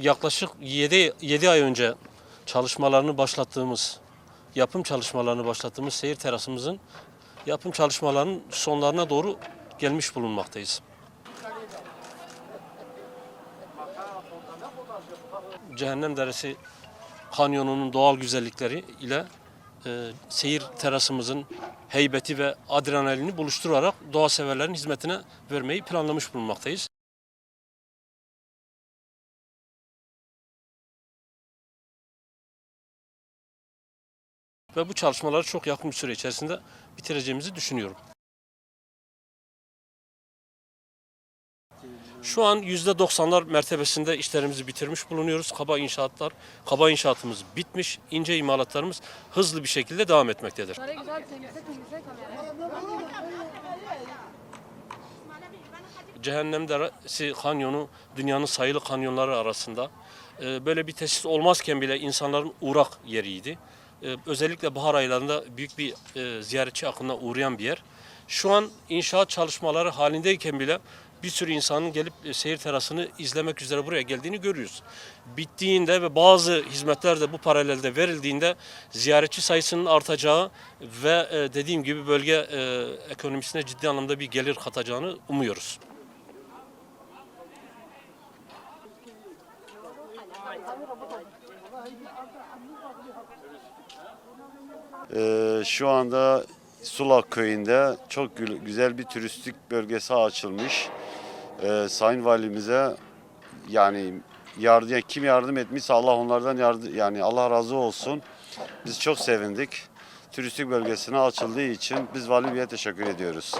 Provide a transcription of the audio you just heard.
yaklaşık 7, 7 ay önce çalışmalarını başlattığımız, yapım çalışmalarını başlattığımız seyir terasımızın yapım çalışmalarının sonlarına doğru gelmiş bulunmaktayız. Cehennem Deresi kanyonunun doğal güzellikleri ile e, seyir terasımızın heybeti ve adrenalini buluşturarak doğa severlerin hizmetine vermeyi planlamış bulunmaktayız. Ve bu çalışmaları çok yakın bir süre içerisinde bitireceğimizi düşünüyorum. Şu an %90'lar mertebesinde işlerimizi bitirmiş bulunuyoruz. Kaba inşaatlar, kaba inşaatımız bitmiş. ince imalatlarımız hızlı bir şekilde devam etmektedir. Cehennem Deresi kanyonu dünyanın sayılı kanyonları arasında. Ee, Böyle bir tesis olmazken bile insanların uğrak yeriydi. Ee, Özellikle bahar aylarında büyük bir e, ziyaretçi akınına uğrayan bir yer. Şu an inşaat çalışmaları halindeyken bile bir sürü insanın gelip e, seyir terasını izlemek üzere buraya geldiğini görüyoruz. Bittiğinde ve bazı hizmetler de bu paralelde verildiğinde ziyaretçi sayısının artacağı ve e, dediğim gibi bölge ekonomisine ciddi anlamda bir gelir katacağını umuyoruz. Ee, şu anda Sulak Köyü'nde çok güzel bir turistik bölgesi açılmış. Ee, Sayın Valimize yani yardım kim yardım etmişse Allah onlardan yardım yani Allah razı olsun. Biz çok sevindik. Turistik bölgesine açıldığı için biz valiliğe teşekkür ediyoruz.